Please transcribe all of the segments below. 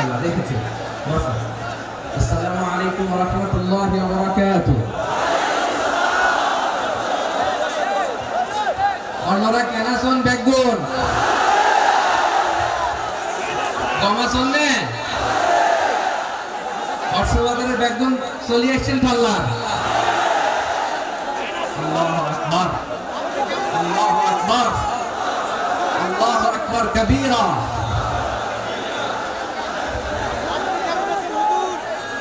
মাশাআল্লাহ দেখেছি আসসালামু আলাইকুম ওয়া রাহমাতুল্লাহি অন্যরা কেন আছেন বেগুন? কম আছেন নে। বেগুন চলে আসছেন পাল্লা আল্লাহু আকবার। আল্লাহু আকবার। আল্লাহু আকবার, কবীরা।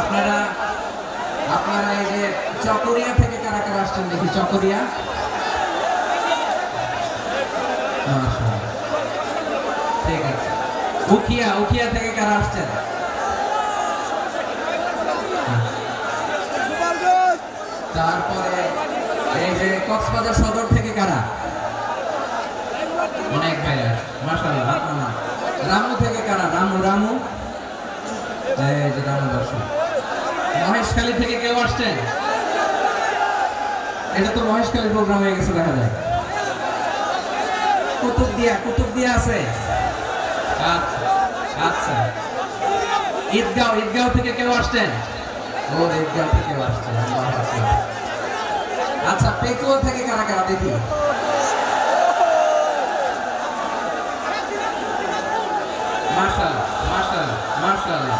আপনারা আপনারা এই যে চকরিয়া থেকে কারা কারা আসছেন দেখি, চকরিয়া? ঠিক আছে। উখিয়া উখিয়া থেকে কারা আসছেন? তারপরে এই যে কক্সবাজার সদর থেকে কারা? অনেক মাশাআল্লাহ, আপনারা। রামু থেকে কারা? রামু রামু? এই যে রামু মহেশখালী থেকে কেউ আসছেন এটা তো মহেশখালী প্রোগ্রাম হয়ে গেছে, দেখা যায়। কুতুব দিয়া কুতুব দিয়া আছে। আচ্ছা আচ্ছা। ঈদগাঁও ঈদগাঁও থেকে কেউ আসছেন ও, ঈদগাঁও থেকে আসছেন আচ্ছা পেকুয়া থেকে কারা কারা দেখি মাশাআল্লাহ মাশাআল্লাহ মাশাআল্লাহ।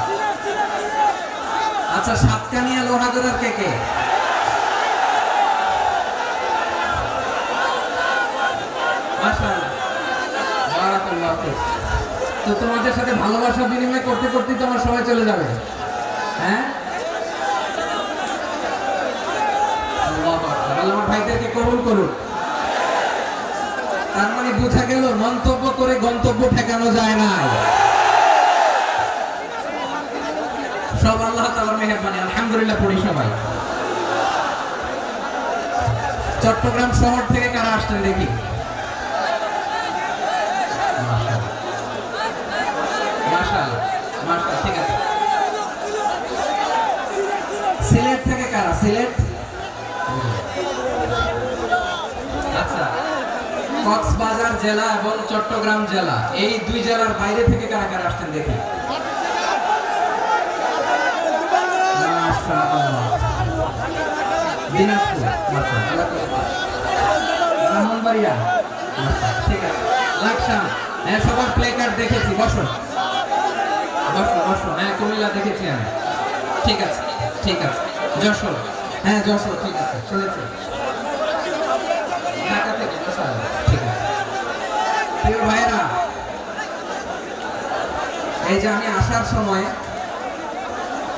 আচ্ছা সাতকানিয়া লোহাগড়ার কে কে। তো তোমাদের সাথে ভালোবাসা বিনিময় করতে করতে তো আমার সময় চলে যাবে। হ্যাঁ? তার মানে বোঝা গেল, মন্তব্য করে গন্তব্য ঠেকানো যায় না সব আল্লাহ তাআলার মেহেরবানি আলহামদুলিল্লাহ পড়ি সবাই চট্টগ্রাম শহর থেকে কারা আসছেন দেখি? আচ্ছা কক্সবাজার জেলা এবং চট্টগ্রাম জেলা, এই দুই জেলার বাইরে থেকে কারা কারা আসছেন দেখি। ব্রাহ্মণবাড়িয়া আচ্ছা, ঠিক হ্যাঁ সবার প্লে দেখেছি বসো। বসো হ্যাঁ কুমিল্লা দেখেছি আমি। ঠিক আছে ঠিক আছে। যশোর। হ্যাঁ যশোর ঠিক আছে শুনেছি। ঢাকা থেকে ঠিক আছে। প্রিয় ভাইরা এই যে আমি আসার সময়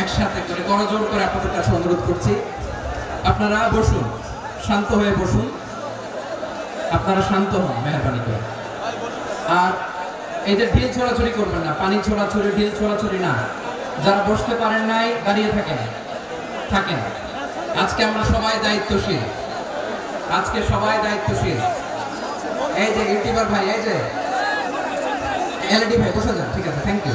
একসাথে করে করজোর করে আপনাদের কাছে অনুরোধ করছি। আপনারা বসুন, শান্ত হয়ে বসুন। আপনারা শান্ত হন, মেহরবানি করে। আর এই যে ঢিল ছোড়াছুড়ি করবেন না, পানি ছোড়াছুড়ি, ঢিল ছোড়াছুড়ি না। যারা বসতে পারেন নাই, দাঁড়িয়ে থাকেন থাকেন। আজকে আমরা সবাই দায়িত্বশীল। আজকে সবাই দায়িত্বশীল। এই যে, ইউটিউবার ভাই, এই যে এলডি ভাই, বসে যান, ঠিক আছে থ্যাংক ইউ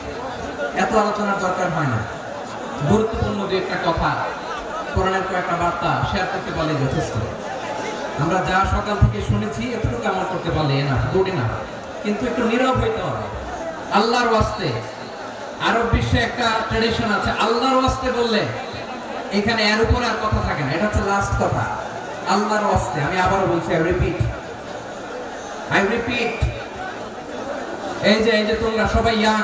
এত আলোচনার দরকার হয় না। গুরুত্বপূর্ণ যে একটা কথা, কোরআনের কয়েকটা বার্তা শেয়ার করতে পারলে যথেষ্ট। আমরা যা সকাল থেকে শুনেছি, এতটুকু আমল করতে পারলে না, দৌড়ে না। কিন্তু একটু নীরব হইতে হবে। আল্লাহর ওয়াস্তে, আরব বিশ্বে একটা ট্রেডিশন আছে, আল্লাহর ওয়াস্তে বললে এখানে এর উপরে আর কথা থাকে না। এটা হচ্ছে লাস্ট কথা। আল্লাহর ওয়াস্তে, আমি আবারও বলছি আই রিপিট আই রিপিট এই যে এই যে তোমরা সবাই young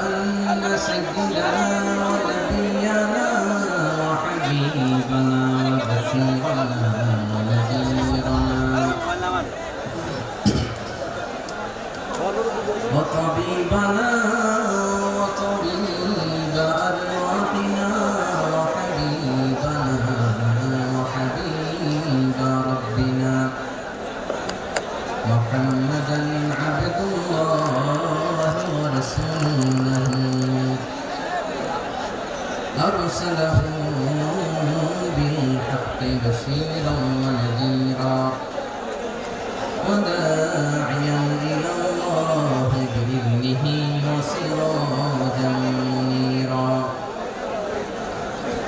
ونشهد ان سيدنا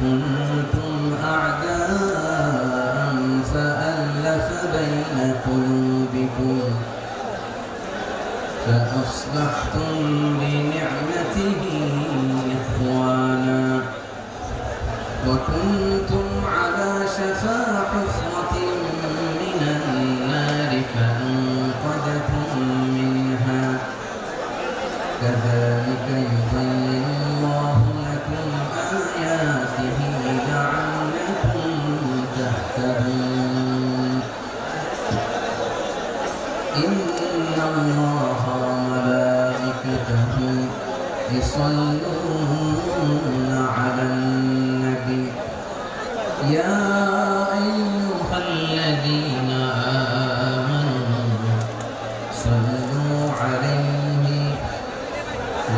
كنتم أعداء فألف بين قلوبكم فأصبحتم بنعمته إخوانا وكنتم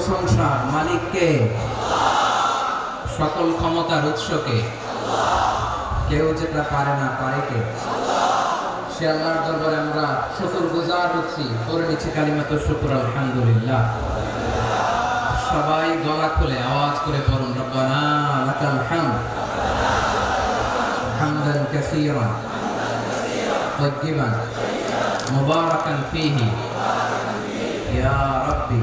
প্রশংসা মালিককে সকল ক্ষমতার উৎসকে কেউ যেটা পারে না পারে কে সে আল্লাহর দরবারে আমরা শুকর গুজার হচ্ছি করে নিচ্ছি কালিমাত শুকুর আলহামদুলিল্লাহ সবাই গলা খুলে আওয়াজ করে পড়ুন রব্বানা লাকাল হামদ হামদান কাসীরান طيبا مباركا فيه يا ربي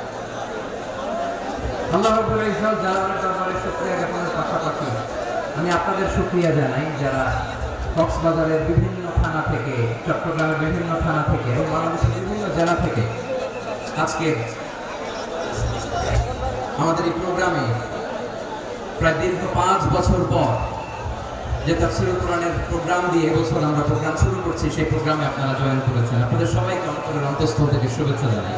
শুকরিয়া আমি আপনাদের শুকরিয়া জানাই, যারা কক্সবাজারের বিভিন্ন থানা থেকে, চট্টগ্রামের বিভিন্ন থানা থেকে এবং বাংলাদেশের বিভিন্ন জেলা থেকে আজকে আমাদের এই প্রোগ্রামে প্রায় দীর্ঘ পাঁচ বছর পর যে তাফসিরুল কোরআনের প্রোগ্রাম দিয়ে এবছর আমরা প্রোগ্রাম শুরু করছি, সেই প্রোগ্রামে আপনারা জয়েন করেছেন। আপনাদের সবাইকে অন্তরের অন্তঃস্থল থেকে শুভেচ্ছা জানাই।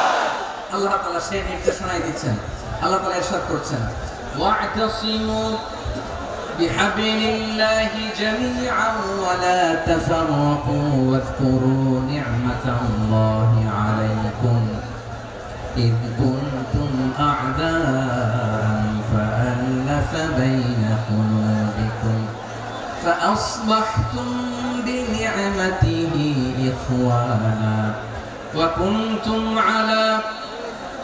আল্লাহ তাআলা সেই নির্দেশনাই দিচ্ছেন আল্লাহ তাআলা ইরশাদ করছেন ওয়া'তাসিমু بحبل الله جميعا ولا تفرقوا واذكروا نعمة الله عليكم إذ كنتم أعداء فألف بين قلوبكم فأصبحتم بنعمته إخوانا وكنتم على